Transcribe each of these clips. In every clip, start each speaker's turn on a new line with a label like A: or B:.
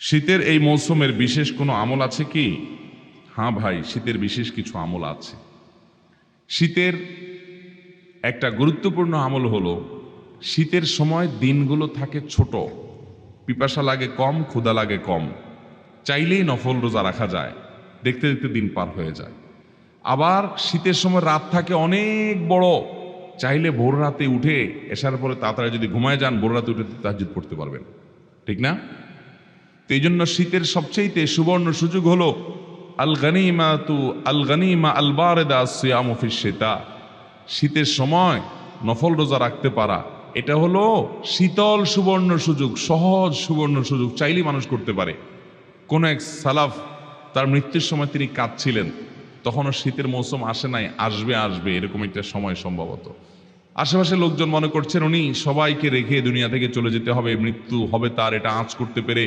A: শীতের এই মৌসুমের বিশেষ কোনো আমল আছে কি? হ্যাঁ ভাই, শীতের বিশেষ কিছু আমল আছে। শীতের একটা গুরুত্বপূর্ণ আমল হলো, শীতের সময় দিনগুলো থাকে ছোট। পিপাসা লাগে কম ক্ষুদা লাগে কম। চাইলেই নফল রোজা রাখা যায়। দেখতে দেখতে দিন পার হয়ে যায়। আবার শীতের সময় রাত থাকে অনেক বড়। চাইলে ভোর রাতে উঠে এসার পরে তাড়াতাড়ি যদি ঘুমায় যান, ভোর রাতে উঠে তাহাজুদ পড়তে পারবেন। ঠিক না? তো এই জন্য শীতের সবচেয়ে সুবর্ণ সুযোগ হলো আল গানিমা তু আল গানিমা আল বারেদা সিয়ামফিস সেতা শীতের সময় নফল রোজা রাখতে পারা। এটা হলো শীতল সুবর্ণ সুযোগ, সহজ সুবর্ণ সুযোগ চাইলেই মানুষ করতে পারে। কোন এক সালাফ, তার মৃত্যুর সময় তিনি কাঁদছিলেন। তখনও শীতের মৌসুম আসে নাই, আসবে আসবে, এরকম একটা সময় সম্ভবত। আশেপাশে লোকজন মনে করছেন, উনি সবাইকে রেখে দুনিয়া থেকে চলে যেতে হবে, মৃত্যু হবে তার, এটা আঁচ করতে পেরে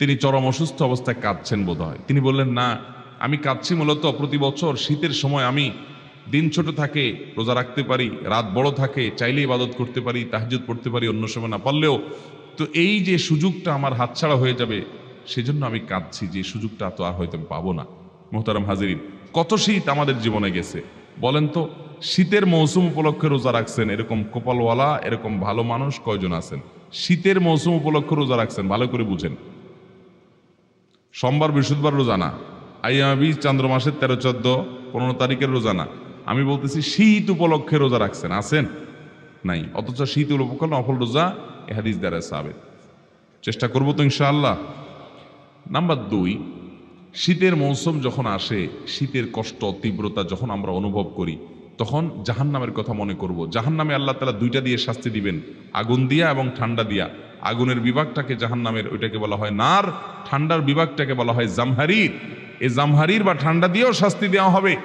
A: তিনি চরম অসুস্থ অবস্থায় কাঁদছেন বোধ হয় তিনি বললেন, না, আমি কাঁদছি মূলত প্রতি বছর শীতের সময় আমি দিন ছোট থাকে, রোজা রাখতে পারি, রাত বড় থাকে চাইলে ইবাদত করতে পারি তাহাজুদ পড়তে পারি, অন্য সময় না পারলেও তো এই যে সুযোগটা আমার হাতছাড়া হয়ে যাবে, সেজন্য আমি কাঁদছি, যে সুযোগটা তো আর হয়তো আমি পাবো না। মোহতারাম হাজিরিন, কত শীত আমাদের জীবনে গেছে। বলেন তো, শীতের মৌসুম উপলক্ষে রোজা রাখছেন এরকম কপালওয়ালা, এরকম ভালো মানুষ কয়জন আছেন? শীতের মৌসুম উপলক্ষে রোজা রাখছেন, ভালো করে বুঝেন। সোমবার, বৃহস্পতিবার রোজানা আইয়াবি চান্দ্র মাসের তেরো, চোদ্দ, পনেরো তারিখের রোজানা আমি বলতেছি, শীত উপলক্ষে রোজা রাখছেন, আছেন? নাই। অথচ শীত উপলক্ষে নফল রোজা এ হাদিস দ্বারা সাবেদ চেষ্টা করব তো ইনশাআল্লাহ। নাম্বার দুই, শীতের মৌসুম যখন আসে, শীতের কষ্ট, তীব্রতা যখন আমরা অনুভব করি তখন জাহান্নামের কথা মনে করব। জাহান্নামে আল্লাহ তালা দুইটা দিয়ে শাস্তি দিবেন। আগুন দিয়া এবং ঠান্ডা দিয়া। আগুনের বিভাগটাকে জাহান্নামের ওইটাকে বলা হয় নার, ঠান্ডার বিভাগটাকে বলা হয় জামহারির। এই জামহারির বা ঠান্ডা দিয়েও শাস্তি দেওয়া হবে।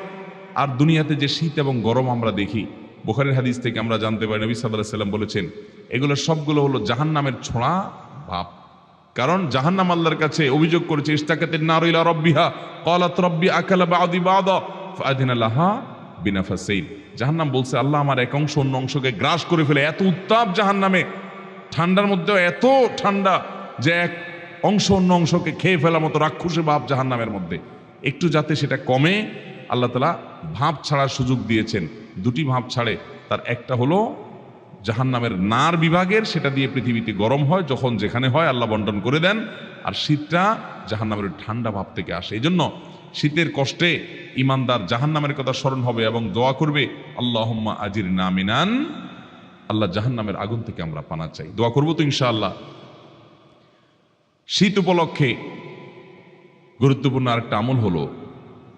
A: আর দুনিয়াতে যে শীত এবং গরম আমরা দেখি, বোখারের হাদিস থেকে আমরা জানতে পারি, নবী সাল্লাহ সাল্লাম বলেছেন, এগুলো সবগুলো হলো জাহান্নামের ছোঁড়া ভাব। কারণ জাহান্নাম আল্লাহর কাছে অভিযোগ করেছে ইস্তাকাতের নারইলা রব্বিহা, কলাত রব্বি আকালা বাদি বাদ ফাদিনা লাহা বিনা ফাসাইন জাহান্নাম বলছে, আল্লাহ আমার এক অংশ অন্য অংশকে গ্রাস করে ফেলে। এত উত্তাপ জাহান্নামে। ঠান্ডার মধ্যেও এত ঠান্ডা যে এক অংশ অন্য অংশকে খেয়ে ফেলার মতো রাক্ষসে ভাব জাহান্নামের মধ্যে। একটু যাতে সেটা কমে, আল্লাহ তালা ভাব ছাড়ার সুযোগ দিয়েছেন। দুটি ভাব ছাড়ে। তার একটা হলো, জাহান্নামের নার বিভাগের, সেটা দিয়ে পৃথিবীতে গরম হয়, যখন যেখানে হয়, আল্লাহ বন্টন করে দেন। আর শীতটা জাহান্নামের ঠান্ডা ভাব থেকে আসে। এই জন্য শীতের কষ্টে ইমানদার জাহান্নামের কথা স্মরণ হবে এবং দোয়া করবে আল্লাহ আজির নামিনান আল্লাহ জাহান্নামের আগুন থেকে আমরা পানা চাই। দোয়া করব তো ইনশাআল্লাহ। শীত উপলক্ষে গুরুত্বপূর্ণ আরেকটা আমল হলো,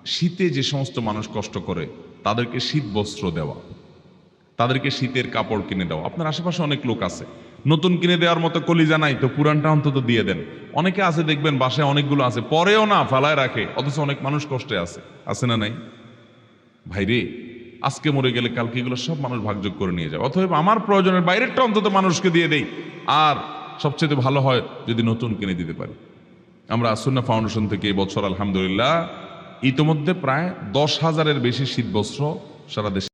A: শীতে যে সমস্ত মানুষ কষ্ট করে, তাদেরকে শীত বস্ত্র দেওয়া। তাদেরকে শীতের কাপড় কিনে দাও। আপনার আশেপাশে অনেক লোক আছে। নতুন কিনে দেওয়ার মতো কলিজা নাই, তো পুরানটা অন্তত দিয়ে দেন। অনেকে আছে, দেখবেন, বাসায় অনেকগুলো আছে, পরেও না ফালায় রাখে, অথচ অনেক মানুষ কষ্টে আছে। আছে না নাই? ভাইরে আজকে মরে গেলে কালকে এগুলো সব মানুষ ভাগযোগ করে নিয়ে যায় অথবা আমার প্রয়োজনের বাইরেরটা অন্তত মানুষকে দিয়ে দেই। আর সবচেয়ে ভালো হয় যদি নতুন কিনে দিতে পারি। আমরা আসন্না ফাউন্ডেশন থেকে এবছর আলহামদুলিল্লাহ, ইতোমধ্যে প্রায় দশ হাজারের বেশি শীতবস্ত্র সারা দেশে